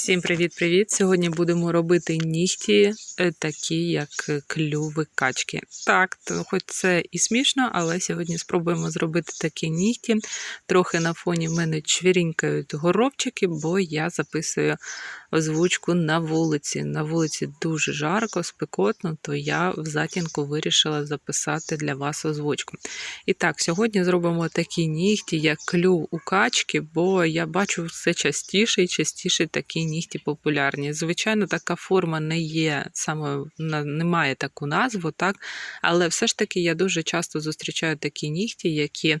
Всім привіт-привіт! Сьогодні будемо робити нігті, е, такі як клюви качки. Так, то хоч це і смішно, але сьогодні спробуємо зробити такі нігті. Трохи на фоні в мене чвірінькають горобчики, бо я записую озвучку на вулиці. На вулиці дуже жарко, спекотно, то я в затінку вирішила записати для вас озвучку. І так, сьогодні зробимо такі нігті, як клюв у качки, бо я бачу все частіше і частіше такі нігті популярні. Звичайно, така форма не є саме не має таку назву, так? але все ж таки я дуже часто зустрічаю такі нігті, які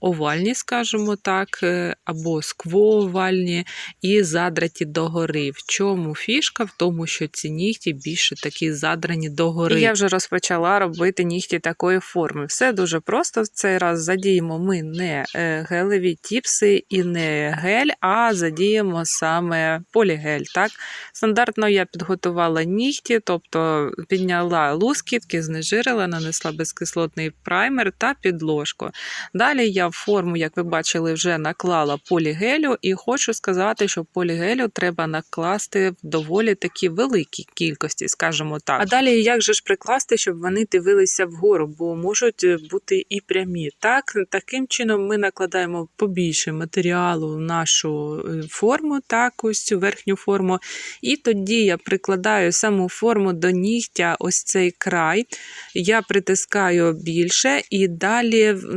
овальні, скажімо так, е, або сквоовальні і задраті догори. В чому фішка? В тому, що ці нігті більше такі задрані догори. Я вже розпочала робити нігті такої форми. Все дуже просто. В цей раз задіємо ми не е, гелеві тіпси і не гель, а задіємо саме полігель. Так? Стандартно я підготувала нігті, тобто підняла лускітки, знежирила, нанесла безкислотний праймер та підложку. Далі я форму, як ви бачили, вже наклала полігелю, і хочу сказати, що полігелю треба накласти в доволі такі великій кількості, скажімо так. А далі як же ж прикласти, щоб вони дивилися вгору, бо можуть е, бути і прямі. Так, таким чином ми накладаємо побільше матеріалу в нашу е, форму, так, ось цю верхню форму. І тоді я прикладаю саму форму до нігтя, ось цей край. Я притискаю більше і далі в-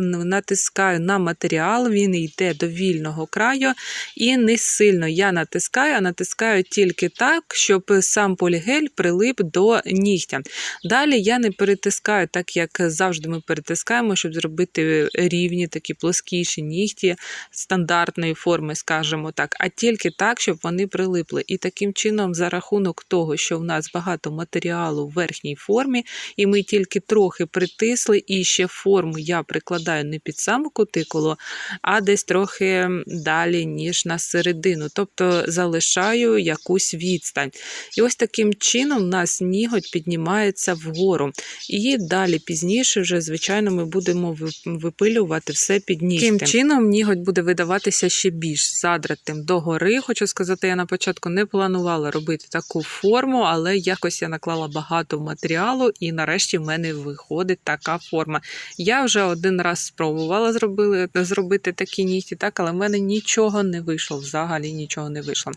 натискаю на матеріал, він йде до вільного краю і не сильно я натискаю, а натискаю тільки так, щоб сам полігель прилип до нігтя. Далі я не перетискаю, так як завжди ми перетискаємо, щоб зробити рівні, такі плоскіші нігті стандартної форми, скажімо так, а тільки так, щоб вони прилипли. І таким чином, за рахунок того, що в нас багато матеріалу в верхній формі, і ми тільки трохи притисли, і ще форму я прикладаю не під саму кутикулу, а десь трохи далі, ніж на середину. Тобто залишаю якусь відстань. І ось таким чином у нас ніготь піднімається вгору. І далі пізніше, вже, звичайно, ми будемо випилювати все під нігтем. Таким чином ніготь буде видаватися ще більш задратим догори. Хочу сказати, я на початку не планувала робити таку форму, але якось я наклала багато матеріалу, і нарешті в мене виходить така форма. Я вже один раз спробувала зробили, зробити такі нігті, так, але в мене нічого не вийшло, взагалі нічого не вийшло.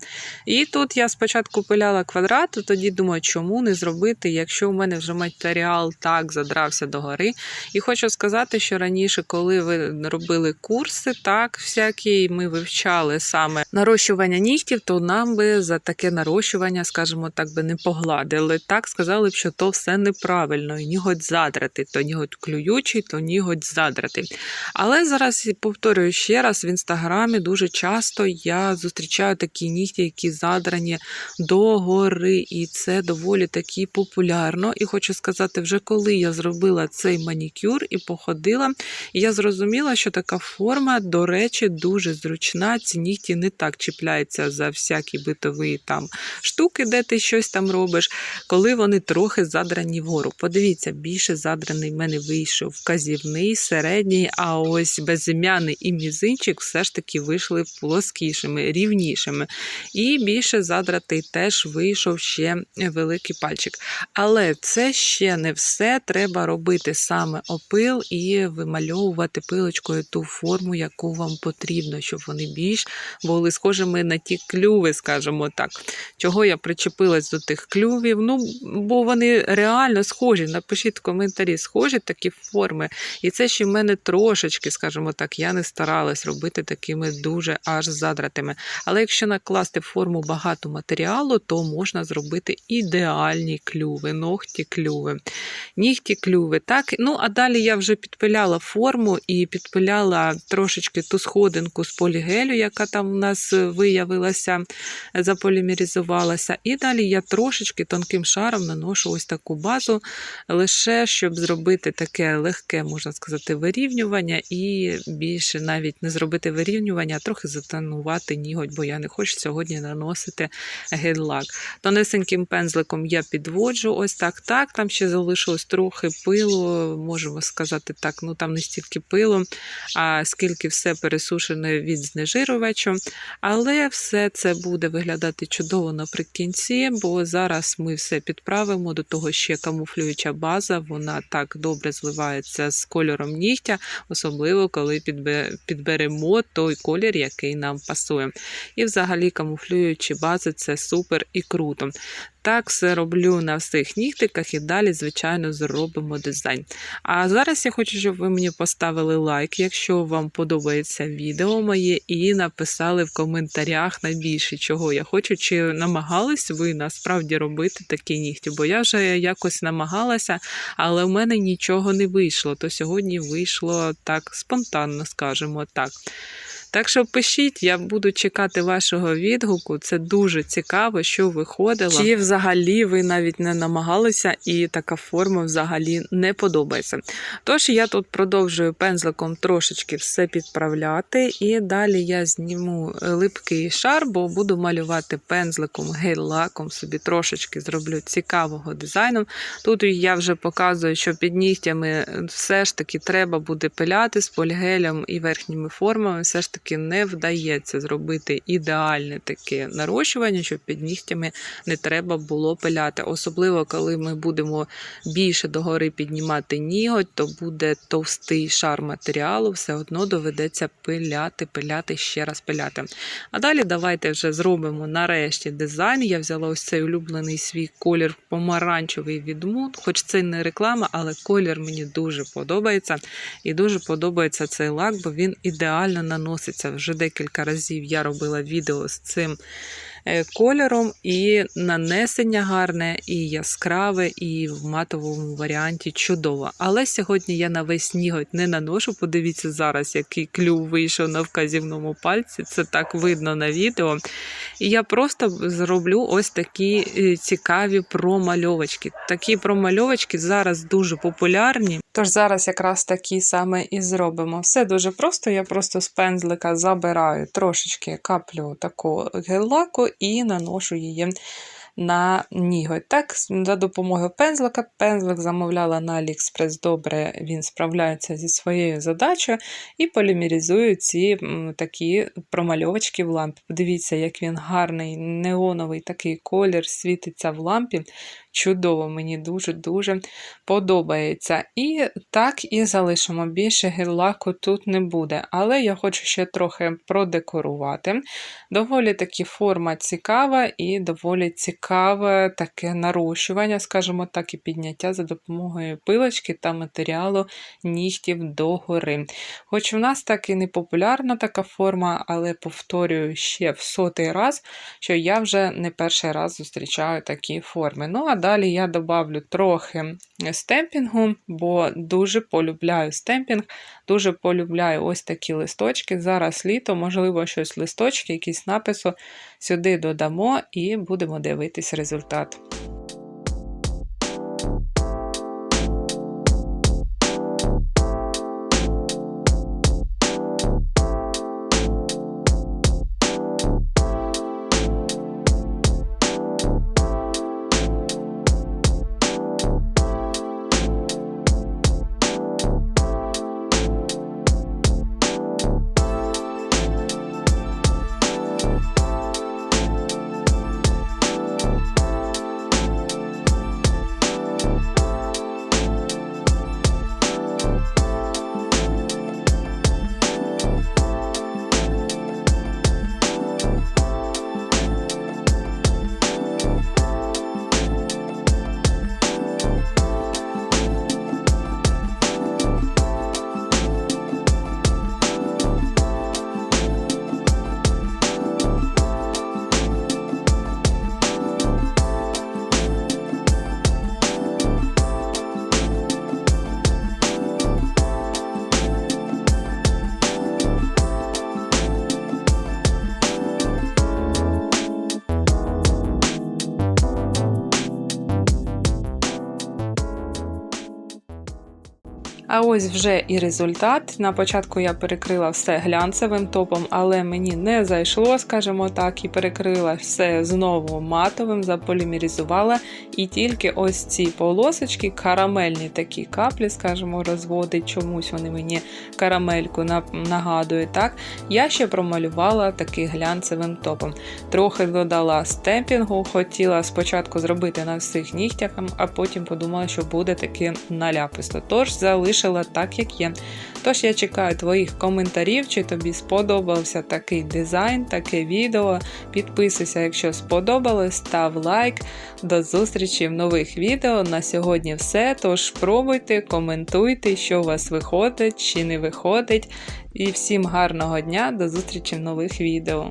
І тут я спочатку пиляла квадрат, тоді думаю, чому не зробити, якщо в мене вже матеріал так задрався догори. І хочу сказати, що раніше, коли ви робили курси, так всякі, ми вивчали саме нарощування нігтів, то нам би за таке нарощування, скажімо так, би не погладили. Так сказали б, що то все неправильно, і ніготь задрати, то ніготь клюючий, то ніготь задрати. Але зараз повторюю ще раз, в інстаграмі дуже часто я зустрічаю такі нігті, які задрані догори, і це доволі таки популярно. І хочу сказати, вже коли я зробила цей манікюр і походила, я зрозуміла, що така форма, до речі, дуже зручна. Ці нігті не так чіпляються за всякі битові там штуки, де ти щось там робиш, коли вони трохи задрані вгору. Подивіться, більше задраний в мене вийшов вказівний, середній, а ось безім'яний і мізинчик все ж таки вийшли плоскішими, рівнішими. І більше задратий теж вийшов ще великий пальчик. Але це ще не все. Треба робити саме опил і вимальовувати пилочкою ту форму, яку вам потрібно, щоб вони більш були схожими на ті клюви, скажімо так. Чого я причепилась до тих клювів? Ну, бо вони реально схожі. Напишіть в коментарі, схожі такі форми. І це ще в мене трошечки, скажімо так, я не старалась робити такими дуже аж задратими. Але якщо накласти в форму багато матеріалу, то можна зробити ідеальні клюви, ногті клюви, нігті клюви. Так? Ну, а далі я вже підпиляла форму і підпиляла трошечки ту сходинку з полігелю, яка там у нас виявилася, заполімеризувалася. І далі я трошечки тонким шаром наношу ось таку базу, лише щоб зробити таке легке, можна сказати, вирівнювання. Вирівнювання і більше навіть не зробити вирівнювання, а трохи затонувати ніготь, бо я не хочу сьогодні наносити гель-лак. Тонесеньким пензликом я підводжу ось так. Так, там ще залишилось трохи пилу, можемо сказати так, ну там не стільки пилу, а скільки все пересушене від знежирувачу. Але все це буде виглядати чудово наприкінці, бо зараз ми все підправимо. До того ще камуфлююча база, вона так добре зливається з кольором нігтя, особливо коли підберемо той колір, який нам пасує. І взагалі камуфлюючі бази це супер і круто. Так все роблю на всіх нігтиках і далі, звичайно, зробимо дизайн. А зараз я хочу, щоб ви мені поставили лайк, якщо вам подобається відео моє, і написали в коментарях найбільше, чого я хочу, чи намагались ви насправді робити такі нігті. Бо я вже якось намагалася, але в мене нічого не вийшло. То сьогодні вийшло так спонтанно, скажемо так. Так що пишіть, я буду чекати вашого відгуку. Це дуже цікаво, що виходило. Чи взагалі ви навіть не намагалися, і така форма взагалі не подобається. Тож я тут продовжую пензликом трошечки все підправляти, і далі я зніму липкий шар, бо буду малювати пензликом гель-лаком, собі трошечки зроблю цікавого дизайну. Тут я вже показую, що під нігтями все ж таки треба буде пиляти з полігелем і верхніми формами. Все ж таки не вдається зробити ідеальне таке нарощування, щоб під нігтями не треба було пиляти. Особливо, коли ми будемо більше догори піднімати ніготь, то буде товстий шар матеріалу, все одно доведеться пиляти, пиляти, ще раз пиляти. А далі давайте вже зробимо нарешті дизайн. Я взяла ось цей улюблений свій колір помаранчевий від Mood, хоч це не реклама, але колір мені дуже подобається. І дуже подобається цей лак, бо він ідеально наноситься. Вже декілька разів я робила відео з цим кольором, і нанесення гарне, і яскраве, і в матовому варіанті чудово. Але сьогодні я на весь ніготь не наношу. Подивіться зараз, який клюв вийшов на вказівному пальці. Це так видно на відео. І я просто зроблю ось такі е, цікаві промальовочки. Такі промальовочки зараз дуже популярні. Тож зараз якраз такі саме і зробимо. Все дуже просто. Я просто з пензлика забираю трошечки каплю такого гель-лаку і наношу її на ніготь. Так, за допомогою пензлика. Пензлик замовляла на AliExpress добре, він справляється зі своєю задачею і полімерізує ці такі промальовочки в лампі. Подивіться, як він гарний, неоновий такий колір світиться в лампі. Чудово, мені дуже-дуже подобається. І так і залишимо. Більше гель-лаку тут не буде. Але я хочу ще трохи продекорувати. Доволі таки форма цікава і доволі цікаве таке нарощування, скажімо так, і підняття за допомогою пилочки та матеріалу нігтів догори. Хоч в нас так і не популярна така форма, але повторюю ще в сотий раз, що я вже не перший раз зустрічаю такі форми. Ну, а далі я добавлю трохи стемпінгу, бо дуже полюбляю стемпінг, дуже полюбляю ось такі листочки. Зараз літо, можливо, щось листочки, якісь напису сюди додамо і будемо дивитись результат. А ось вже і результат. На початку я перекрила все глянцевим топом, але мені не зайшло, скажімо так, і перекрила все знову матовим, заполімеризувала. І тільки ось ці полосочки, карамельні такі каплі, скажімо, розводить, чомусь вони мені карамельку нагадують. так, Я ще промалювала таки глянцевим топом. Трохи додала стемпінгу, хотіла спочатку зробити на всіх нігтях, а потім подумала, що буде таке наляписто. Тож залишила так, як є. Тож я чекаю твоїх коментарів, чи тобі сподобався такий дизайн, таке відео. Підписуйся, якщо сподобалось, став лайк. До зустрічі в нових відео. На сьогодні все. Тож пробуйте, коментуйте, що у вас виходить чи не виходить. І всім гарного дня, до зустрічі в нових відео.